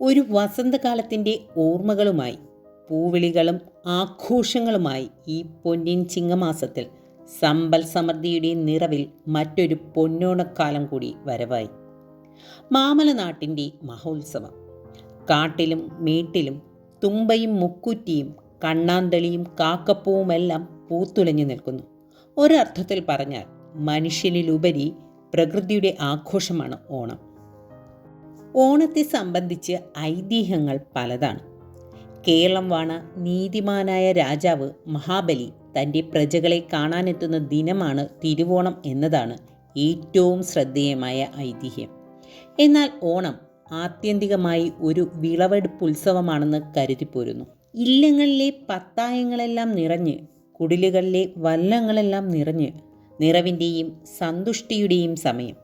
ഒരു വസന്തകാലത്തിന്റെ ഓർമ്മകളുമായി പൂവിളികളും ആഘോഷങ്ങളുമായി ഈ പൊന്നിൻ ചിങ്ങമാസത്തിൽ സമ്പൽ സമൃദ്ധിയുടെ നിറവിൽ മറ്റൊരു പൊന്നോണക്കാലം കൂടി വരവായി. മാമലനാട്ടിന്റെ മഹോത്സവം. കാട്ടിലും മേട്ടിലും തുമ്പയും മുക്കുറ്റിയും കണ്ണാന്തളിയും കാക്കപ്പൂവുമെല്ലാം പൂത്തുലഞ്ഞു നിൽക്കുന്നു. ഒരർത്ഥത്തിൽ പറഞ്ഞാൽ മനുഷ്യനിലുപരി പ്രകൃതിയുടെ ആഘോഷമാണ് ഓണം. ഓണത്തെ സംബന്ധിച്ച് ഐതിഹ്യങ്ങൾ പലതാണ്. കേരളം വാണ നീതിമാനായ രാജാവ് മഹാബലി തന്റെ പ്രജകളെ കാണാനെത്തുന്ന ദിനമാണ് തിരുവോണം എന്നതാണ് ഏറ്റവും ശ്രദ്ധേയമായ ഐതിഹ്യം. എന്നാൽ ഓണം ആത്യന്തികമായി ഒരു വിളവെടുപ്പ് ഉത്സവമാണെന്ന് കരുതിപ്പോരുന്നു ഇല്ലങ്ങളിലെ പത്തായങ്ങളെല്ലാം നിറഞ്ഞ് കുടിലുകളിലെ വല്ലങ്ങളെല്ലാം നിറഞ്ഞ് നിറവിന്റെയും സന്തുഷ്ടിയുടെയും സമയം.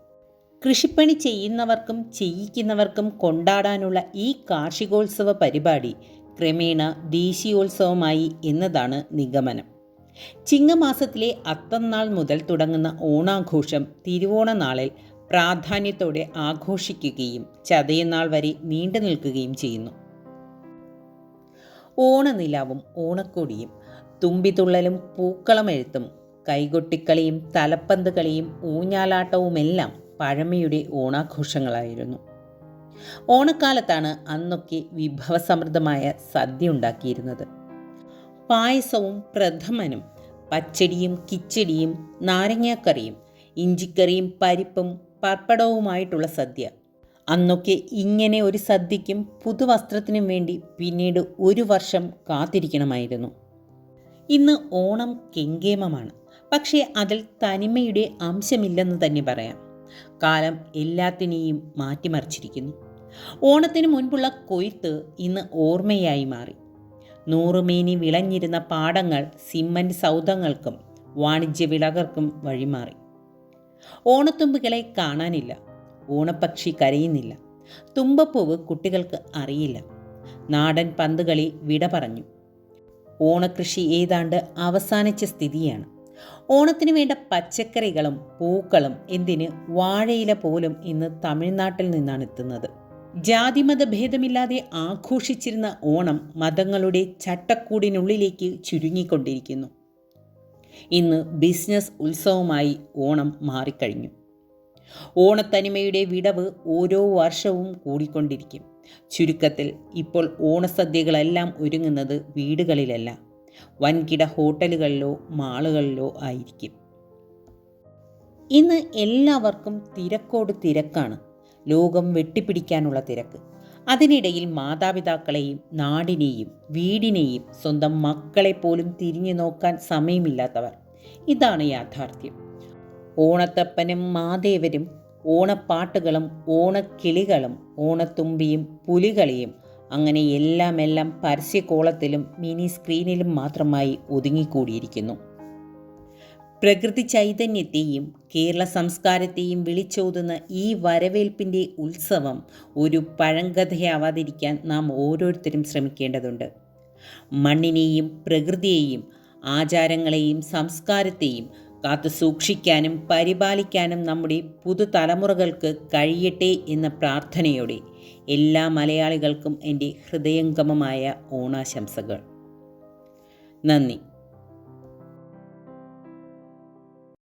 കൃഷിപ്പണി ചെയ്യുന്നവർക്കും ചെയ്യിക്കുന്നവർക്കും കൊണ്ടാടാനുള്ള ഈ കാർഷികോത്സവ പരിപാടി ക്രമേണ ദേശീയോത്സവമായി എന്നതാണ് നിഗമനം. ചിങ്ങമാസത്തിലെ അത്തന്നാൾ മുതൽ തുടങ്ങുന്ന ഓണാഘോഷം തിരുവോണ നാളിൽ പ്രാധാന്യത്തോടെ ആഘോഷിക്കുകയും ചതയനാൾ വരെ നീണ്ടു നിൽക്കുകയും ചെയ്യുന്നു. ഓണനിലാവും ഓണക്കൊടിയും. തുമ്പിതുള്ളലും പൂക്കളമെഴുത്തും കൈകൊട്ടിക്കളിയും തലപ്പന്ത് കളിയും ഊഞ്ഞാലാട്ടവുമെല്ലാം പഴമയുടെ ഓണാഘോഷങ്ങളായിരുന്നു. ഓണക്കാലത്താണ് അന്നൊക്കെ വിഭവസമൃദ്ധമായ സദ്യ ഉണ്ടാക്കിയിരുന്നത്. പായസവും പ്രഥമനും പച്ചടിയും കിച്ചടിയും നാരങ്ങാക്കറിയും ഇഞ്ചിക്കറിയും പരിപ്പും പപ്പടവുമായിട്ടുള്ള സദ്യ. അന്നൊക്കെ ഇങ്ങനെ ഒരു സദ്യക്കും പുതുവസ്ത്രത്തിനും വേണ്ടി പിന്നീട് ഒരു വർഷം കാത്തിരിക്കണമായിരുന്നു. ഇന്ന് ഓണം കെങ്കേമമാണ്. പക്ഷേ അതിൽ തനിമയുടെ അംശമില്ലെന്ന് തന്നെ പറയാം. കാലം എല്ലാത്തിനെയും മാറ്റിമറിച്ചിരിക്കുന്നു. ഓണത്തിന് മുൻപുള്ള കൊയ്ത്ത് ഇന്ന് ഓർമ്മയായി മാറി. നൂറുമേനി വിളഞ്ഞിരുന്ന പാടങ്ങൾ സിമന്റ് സൗദങ്ങൾക്കും വാണിജ്യ വിളകൾക്കും വഴിമാറി. ഓണത്തുമ്പുകളെ കാണാനില്ല. ഓണപ്പക്ഷി കരയുന്നില്ല. തുമ്പപ്പൂവ് കുട്ടികൾക്ക് അറിയില്ല. നാടൻ പന്തുകളി വിട പറഞ്ഞു. ഓണക്കൃഷി ഏതാണ്ട് അവസാനിച്ച സ്ഥിതിയാണ്. ഓണത്തിന് വേണ്ട പച്ചക്കറികളും പൂക്കളും എന്തിന് വാഴയില പോലും ഇന്ന് തമിഴ്നാട്ടിൽ നിന്നാണ് എത്തുന്നത്. ജാതിമത ഭേദമില്ലാതെ ആഘോഷിച്ചിരുന്ന ഓണം മതങ്ങളുടെ ചട്ടക്കൂടിനുള്ളിലേക്ക് ചുരുങ്ങിക്കൊണ്ടിരിക്കുന്നു. ഇന്ന് ബിസിനസ് ഉത്സവമായി ഓണം മാറിക്കഴിഞ്ഞു. ഓണത്തനിമയുടെ വിടവ് ഓരോ വർഷവും കൂടിക്കൊണ്ടിരിക്കും. ചുരുക്കത്തിൽ ഇപ്പോൾ ഓണസദ്യകളെല്ലാം ഒരുങ്ങുന്നത് വീടുകളിലല്ല. വൻകിട ഹോട്ടലുകളിലോ മാളുകളിലോ ആയിരിക്കും. ഇന്ന് എല്ലാവർക്കും തിരക്കോട് തിരക്കാണ്. ലോകം വെട്ടിപ്പിടിക്കാനുള്ള തിരക്ക്. അതിനിടയിൽ മാതാപിതാക്കളെയും നാടിനെയും വീടിനെയും സ്വന്തം മക്കളെ പോലും തിരിഞ്ഞു നോക്കാൻ സമയമില്ലാത്തവർ. ഇതാണ് യാഥാർത്ഥ്യം. ഓണത്തപ്പനും മാദേവരും ഓണപ്പാട്ടുകളും ഓണക്കിളികളും ഓണത്തുമ്പിയും പുലികളിയും അങ്ങനെ എല്ലാം എല്ലാം പരസ്യകോളത്തിലും മിനി സ്ക്രീനിലും മാത്രമായി ഒതുങ്ങിക്കൂടിയിരിക്കുന്നു. പ്രകൃതി ചൈതന്യത്തെയും കേരള സംസ്കാരത്തെയും വിളിച്ചോതുന്ന ഈ വരവേൽപ്പിന്റെ ഉത്സവം ഒരു പഴങ്കഥയാവാതിരിക്കാൻ നാം ഓരോരുത്തരും ശ്രമിക്കേണ്ടതുണ്ട്. മണ്ണിനെയും പ്രകൃതിയെയും ആചാരങ്ങളെയും സംസ്കാരത്തെയും കാത്തു സൂക്ഷിക്കാനും പരിപാലിക്കാനും നമ്മുടെ പുതുതലമുറകൾക്ക് കഴിയട്ടെ എന്ന പ്രാർത്ഥനയോടെ എല്ലാ മലയാളികൾക്കും എന്റെ ഹൃദയംഗമമായ ഓണാശംസകൾ. നന്ദി.